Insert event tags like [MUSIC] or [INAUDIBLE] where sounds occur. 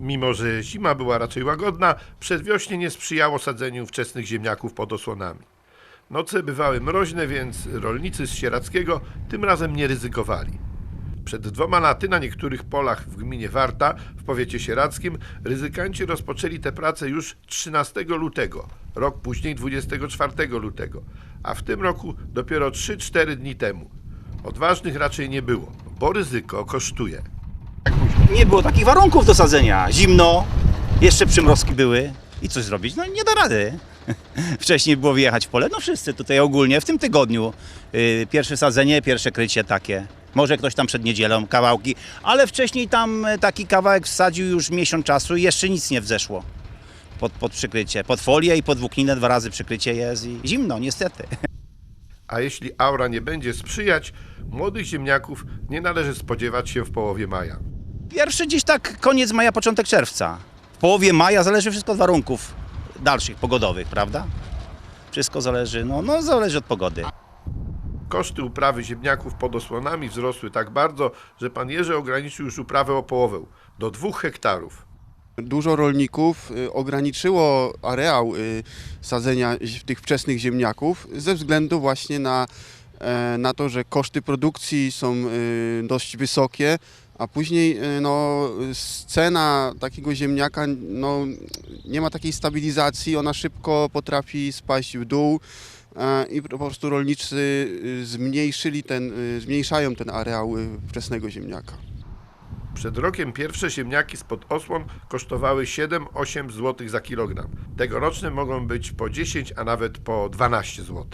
Mimo, że zima była raczej łagodna, przedwiośnie nie sprzyjało sadzeniu wczesnych ziemniaków pod osłonami. Noce bywały mroźne, więc rolnicy z Sierackiego tym razem nie ryzykowali. Przed dwoma laty na niektórych polach w gminie Warta w powiecie sieradzkim ryzykanci rozpoczęli tę pracę już 13 lutego, rok później 24 lutego, a w tym roku dopiero 3-4 dni temu. Odważnych raczej nie było, bo ryzyko kosztuje. Nie było takich warunków do sadzenia. Zimno, jeszcze przymrozki były. I coś zrobić? No nie da rady. [LAUGHS] Wcześniej było wyjechać w pole. No wszyscy tutaj ogólnie w tym tygodniu. Yy, pierwsze sadzenie, pierwsze krycie takie. Może ktoś tam przed niedzielą kawałki, ale wcześniej tam y, taki kawałek wsadził już miesiąc czasu i jeszcze nic nie wzeszło. Pod, pod przykrycie, pod folię i pod włókninę dwa razy przykrycie jest i zimno niestety. [LAUGHS] A jeśli aura nie będzie sprzyjać, młodych ziemniaków nie należy spodziewać się w połowie maja. Pierwszy gdzieś tak koniec maja, początek czerwca. W połowie maja zależy wszystko od warunków dalszych, pogodowych, prawda? Wszystko zależy, no, no zależy od pogody. Koszty uprawy ziemniaków pod osłonami wzrosły tak bardzo, że pan Jerzy ograniczył już uprawę o połowę do dwóch hektarów. Dużo rolników y, ograniczyło areał y, sadzenia zi- tych wczesnych ziemniaków ze względu właśnie na, e, na to, że koszty produkcji są y, dość wysokie, a później y, no, s- cena takiego ziemniaka no, nie ma takiej stabilizacji, ona szybko potrafi spaść w dół e, i po prostu rolnicy y, zmniejszyli ten, zmniejszają ten areał wczesnego ziemniaka. Przed rokiem pierwsze ziemniaki spod osłon kosztowały 7-8 zł za kilogram. Tegoroczne mogą być po 10, a nawet po 12 zł.